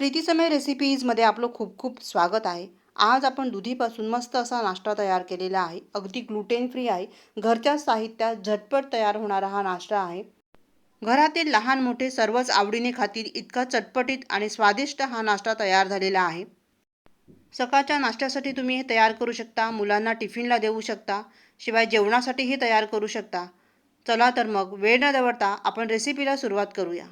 प्रीतीसमय रेसिपीजमध्ये आपलं खूप खूप स्वागत आहे. आज आपण दुधीपासून मस्त असा नाश्ता तयार केलेला आहे. अगदी ग्लुटेन फ्री आहे. घरच्या साहित्यात झटपट तयार होणारा हा नाश्ता आहे. घरातील लहान मोठे सर्वच आवडीने खातील इतका चटपटीत आणि स्वादिष्ट हा नाश्ता तयार झालेला आहे. सकाळच्या नाश्त्यासाठी तुम्ही हे तयार करू शकता. मुलांना टिफिनला देऊ शकता. शिवाय जेवणासाठीही तयार करू शकता. चला तर मग वेळ न दवडता आपण रेसिपीला सुरुवात करूया.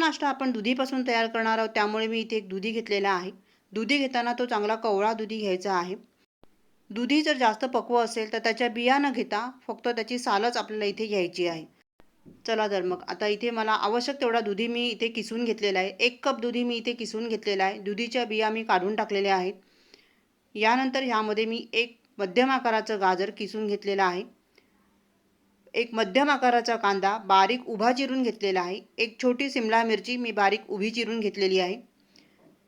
नाश्ता आपण दुधीपासून तयार करणार आहोत. त्यामुळे मी इथे एक दुधी घेतलेला आहे. दुधी घेताना तो चांगला कवळा दुधी घ्यायचा आहे. दुधी जर जास्त पक्व असेल तर त्याच्या बिया न घेता फक्त त्याची सालच आपल्याला इथे घ्यायची आहे. चला तर मग आता इथे मला आवश्यक तेवढा दुधी मी इथे किसून घेतलेला आहे. एक कप दुधी मी इथे किसून घेतलेला आहे. दुधीच्या बिया मी काढून टाकलेल्या आहेत. यानंतर ह्यामध्ये मी एक मध्यम आकाराचं गाजर किसून घेतलेलं आहे. एक मध्यम आकाराचा कांदा बारीक उभा चिरून घेतलेला आहे. एक छोटी सिमला मिरची मी बारीक उभी चिरून घेतलेली आहे.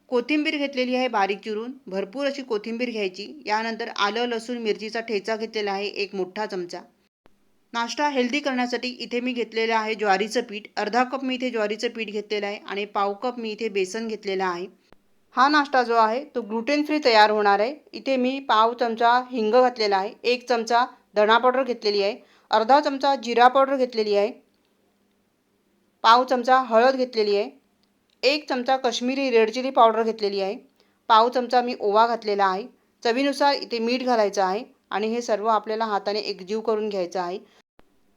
कोथिंबीर घेतलेली आहे बारीक चिरून. भरपूर अशी कोथिंबीर घ्यायची. यानंतर आलं लसूण मिरचीचा ठेचा घेतलेला आहे एक मोठा चमचा. नाश्ता हेल्दी करण्यासाठी इथे मी घेतलेलं आहे ज्वारीचं पीठ. अर्धा कप मी इथे ज्वारीचं पीठ घेतलेलं आहे आणि पाव कप मी इथे बेसन घेतलेलं आहे. हा नाश्ता जो आहे तो ग्लुटेन फ्री तयार होणार आहे. इथे मी पाव चमचा हिंग घातलेला आहे. एक चमचा धणा पावडर घेतलेली आहे. अर्धा चमचा जिरा पावडर घेतलेली आहे. पाव चमचा हळद घेतलेली आहे. एक चमचा कश्मीरी रेड चिली पावडर घेतलेली आहे. पाव चमचा मी ओवा घातलेला आहे. चवीनुसार इथे मीठ घालायचं आहे आणि हे सर्व आपल्याला हाताने एकजीव करून घ्यायचं आहे.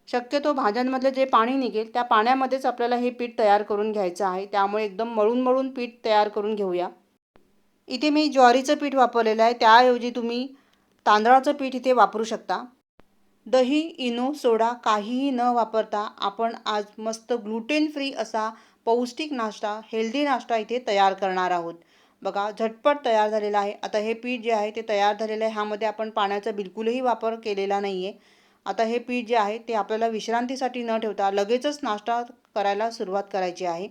शक्यतो भाज्यांमधले जे पाणी निघेल त्या पाण्यामध्येच आपल्याला हे पीठ तयार करून घ्यायचं आहे. त्यामुळे एकदम मळून मळून पीठ तयार करून घेऊया. इथे मी ज्वारीचं पीठ वापरलेलं आहे. त्याऐवजी तुम्ही तांदळाचं पीठ इथे वापरू शकता. दही इनो सोडा काहीही न वापरता आपण आज मस्त ग्लुटेन फ्री असा पौष्टिक नाश्ता हेल्दी नाश्ता इथे तयार करणार आहोत. बघा झटपट तयार झालेला आहे. आता हे पीठ जे आहे ते तयार झालेलं आहे. ह्यामध्ये आपण पाण्याचा बिलकुलही वापर केलेला नाही आहे आता हे पीठ जे आहे ते आपल्याला विश्रांतीसाठी न ठेवता लगेचच नाश्ता करायला सुरुवात करायची आहे.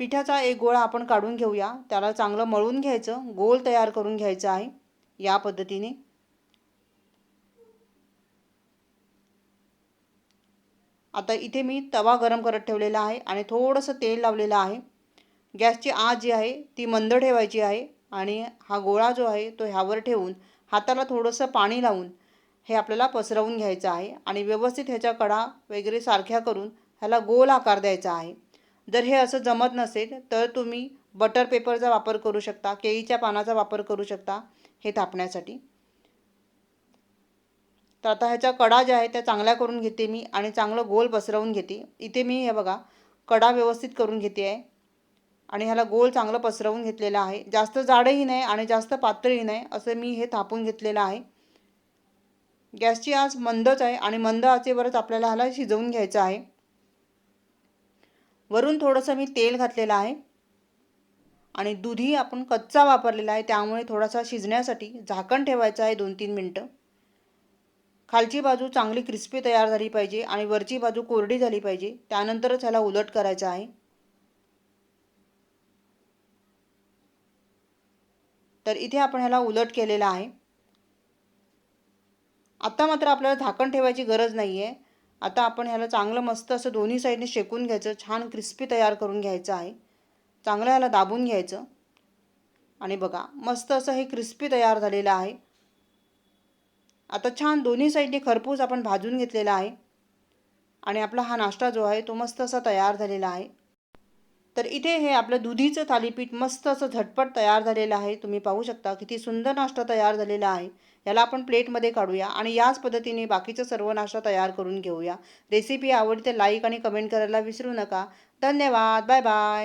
पिठाचा एक गोळा आपण काढून घेऊया. त्याला चांगलं मळून घ्यायचं. गोल तयार करून घ्यायचं आहे. या पद्धतीने. आता इथे मी तवा गरम करत ठेवलेला आहे आणि थोडंसं तेल लावलेलं आहे. गॅसची आग जी आहे ती मंद ठेवायची आहे आणि हा गोळा जो आहे तो ह्यावर ठेवून हाताला थोडंसं पाणी लावून हे आपल्याला पसरवून घ्यायचं आहे आणि व्यवस्थित ह्याच्या कडा वगैरे सारख्या करून ह्याला गोल आकार द्यायचा आहे. जर हे असं जमत नसेल तर तुम्ही बटर पेपरचा वापर करू शकता केळीच्या पानाचा वापर करू शकता हे थापण्यासाठी. तर आता ह्याच्या कडा ज्या आहेत त्या चांगल्या करून घेते मी आणि चांगलं गोल पसरवून घेते. इथे मी हे बघा कडा व्यवस्थित करून घेते आहे. आणि ह्याला गोल चांगलं पसरवून घेतलेलं आहे. जास्त जाडही नाही आणि जास्त पातळही नाही असं मी हे थापून घेतलेलं आहे. गॅसची आज मंदच आहे आणि मंद आचेवरच आपल्याला ह्याला शिजवून घ्यायचं आहे. वरून थोडंसं मी तेल घातलेलं आहे. आणि दुधी आपण कच्चा वापरलेला आहे त्यामुळे थोडासा शिजण्यासाठी झाकण ठेवायचं आहे दोन तीन मिनटं. खालची बाजू चांगली क्रिस्पी तयार झाली पाहिजे आणि वरची बाजू कोरडी झाली पाहिजे. त्यानंतरच ह्याला उलट करायचं आहे. तर इथे आपण ह्याला उलट केलेला आहे. आत्ता मात्र आपल्याला झाकण ठेवायची गरज नाही आहे आता आपण ह्याला चांगलं मस्त असं दोन्ही साईडने शेकून घ्यायचं छान क्रिस्पी तयार करून घ्यायचं आहे. चांगलं ह्याला दाबून घ्यायचं. आणि बघा मस्त असं हे क्रिस्पी तयार झालेलं आहे. आता छान दोन्ही साईडने खरपूस आपण भाजून घेतलेला आहे. आणि आपला हा नाश्ता जो आहे तो मस्त असा तयार झालेला आहे. तर इथे हे आपलं दुधीचं थालीपीठ मस्त असं झटपट तयार झालेलं आहे. तुम्ही पाहू शकता किती सुंदर नाश्ता तयार झालेला आहे. याला आपण प्लेटमध्ये काढूया आणि याच पद्धतीने बाकीचं सर्व नाश्ता तयार करून घेऊया. रेसिपी आवडते लाईक आणि कमेंट करायला विसरू नका. धन्यवाद. Bye bye.